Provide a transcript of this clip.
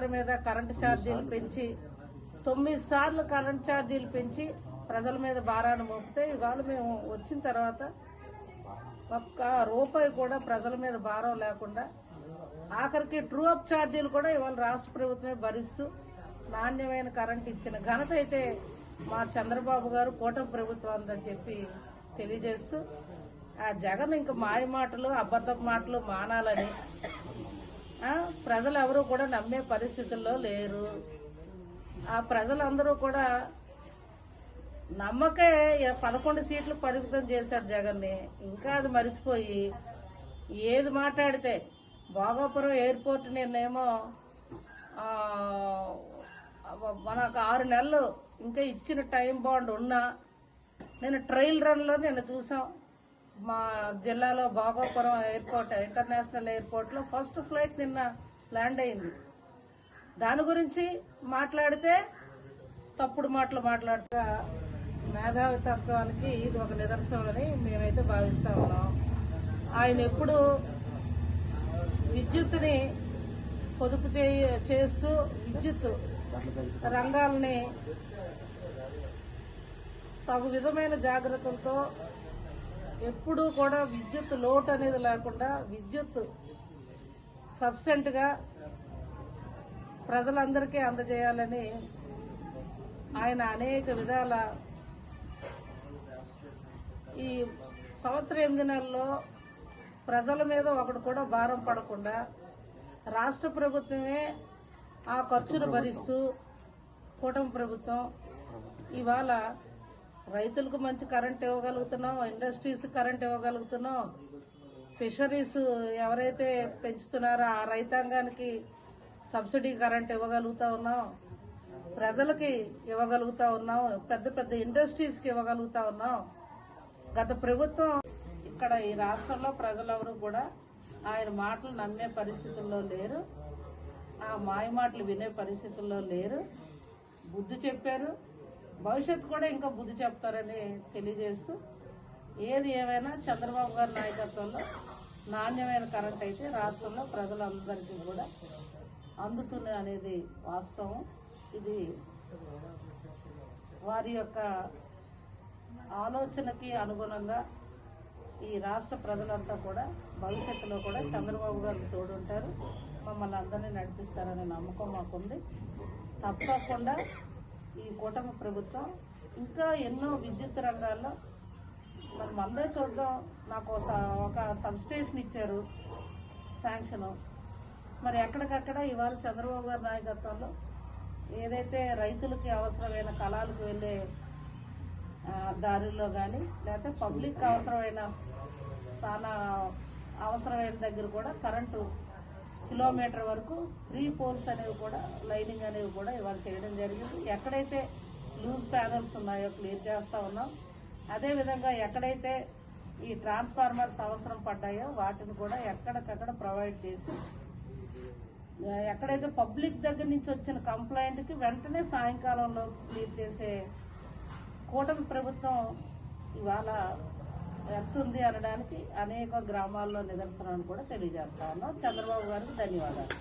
అందరి మీద కరెంటు ఛార్జీలు పెంచి తొమ్మిది సార్లు కరెంటు ఛార్జీలు పెంచి ప్రజల మీద భారాన్ని మోపితే ఇవాళ మేము వచ్చిన తర్వాత ఒక్క రూపాయి కూడా ప్రజల మీద భారం లేకుండా ఆఖరికి ట్రూ అప్ ఛార్జీలు కూడా ఇవాళ రాష్ట్ర ప్రభుత్వమే భరిస్తూ నాణ్యమైన కరెంట్ ఇచ్చిన ఘనత అయితే మా చంద్రబాబు గారు కూటమి ప్రభుత్వం ఉందని చెప్పి తెలియజేస్తూ ఆ జగన్ ఇంక మాయ మాటలు అబద్ధపు మాటలు మానాలని ప్రజలు ఎవరు కూడా నమ్మే పరిస్థితుల్లో లేరు. ఆ ప్రజలందరూ కూడా నమ్మకే పదకొండు సీట్లు పరిమితం చేశారు జగన్ని. ఇంకా అది మరిసిపోయి ఏది మాట్లాడితే భోగాపురం ఎయిర్పోర్ట్ నేనేమో మనకు ఆరు నెలలు ఇంకా ఇచ్చిన టైం బాండ్ ఉన్నా నేను ట్రయల్ రన్లో నిన్న చూసాం. మా జిల్లాలో భోగాపురం ఎయిర్పోర్ట్ ఇంటర్నేషనల్ ఎయిర్పోర్ట్లో ఫస్ట్ ఫ్లైట్ నిన్న ల్యాండ్ అయింది. దాని గురించి మాట్లాడితే తప్పుడు మాటలు మాట్లాడుతా మేధావి తత్వానికి ఇది ఒక నిదర్శనమని మేమైతే భావిస్తా ఉన్నాం. ఆయన ఎప్పుడు విద్యుత్ని పొదుపు చేయ చేస్తూ విద్యుత్ రంగాల్ని తగు విధమైన జాగ్రత్తలతో ఎప్పుడూ కూడా విద్యుత్ లోటు అనేది లేకుండా విద్యుత్ సబ్సెంట్గా ప్రజలందరికీ అందజేయాలని ఆయన అనేక విధాల ఈ సంవత్సరం ఎనిమిది నెలల్లో ప్రజల మీద ఒకటి కూడా భారం పడకుండా రాష్ట్ర ప్రభుత్వమే ఆ ఖర్చును భరిస్తూ కూటమి ప్రభుత్వం ఇవాళ రైతులకు మంచి కరెంట్ ఇవ్వగలుగుతున్నాం ఇండస్ట్రీస్ కరెంట్ ఇవ్వగలుగుతున్నాం ఫిషరీస్ ఎవరైతే పెంచుతున్నారో ఆ రైతాంగానికి సబ్సిడీ కరెంట్ ఇవ్వగలుగుతా ఉన్నాం. ప్రజలకి ఇవ్వగలుగుతా ఉన్నాం. పెద్ద పెద్ద ఇండస్ట్రీస్కి ఇవ్వగలుగుతా ఉన్నాం. గత ప్రభుత్వం ఇక్కడ ఈ రాష్ట్రంలో ప్రజలెవరూ కూడా ఆయన మాటలు నమ్మే పరిస్థితుల్లో లేరు. ఆ మాయ మాటలు వినే పరిస్థితుల్లో లేరు. బుద్ధి చెప్పారు. భవిష్యత్తు కూడా ఇంకా బుద్ధి చెప్తారని తెలియజేస్తూ ఏది ఏమైనా చంద్రబాబు గారి నాయకత్వంలో నాణ్యమైన కరెంట్ అయితే రాష్ట్రంలో ప్రజలందరికీ కూడా అందుతుంది అనేది వాస్తవం. ఇది వారి యొక్క ఆలోచనకి అనుగుణంగా ఈ రాష్ట్ర ప్రజలంతా కూడా భవిష్యత్తులో కూడా చంద్రబాబు గారు తోడుంటారు. మమ్మల్ని అందరినీ నడిపిస్తారనే నమ్మకం మాకుంది. తప్పకుండా ఈ కూటమి ప్రభుత్వం ఇంకా ఎన్నో విద్యుత్ రంగాల్లో మరి మందే చూద్దాం. నాకు ఒక స- ఒక సబ్స్టేషన్ ఇచ్చారు శాంక్షను. మరి ఎక్కడికక్కడ ఇవాళ చంద్రబాబు గారి నాయకత్వంలో ఏదైతే రైతులకి అవసరమైన కళాలకు వెళ్ళే దారుల్లో కానీ లేకపోతే పబ్లిక్ అవసరమైన చాలా అవసరమైన దగ్గర కూడా కరెంటు కిలోమీటర్ వరకు త్రీ పోల్స్ అనేవి కూడా లైనింగ్ అనేవి కూడా ఇవాళ చేయడం జరిగింది. ఎక్కడైతే లూజ్ ప్యానల్స్ ఉన్నాయో క్లియర్ చేస్తూ ఉన్నాం. అదేవిధంగా ఎక్కడైతే ఈ ట్రాన్స్ఫార్మర్స్ అవసరం పడ్డాయో వాటిని కూడా ఎక్కడికక్కడ ప్రొవైడ్ చేసి ఎక్కడైతే పబ్లిక్ దగ్గర నుంచి వచ్చిన కంప్లైంట్కి వెంటనే సాయంకాలంలో క్లియర్ చేసే కూటమి ప్రభుత్వం ఇవాళ ఎత్తుంది అనడానికి అనేక గ్రామాల్లో నిదర్శనాన్ని కూడా తెలియజేస్తా ఉన్నాం. చంద్రబాబు గారికి ధన్యవాదాలు.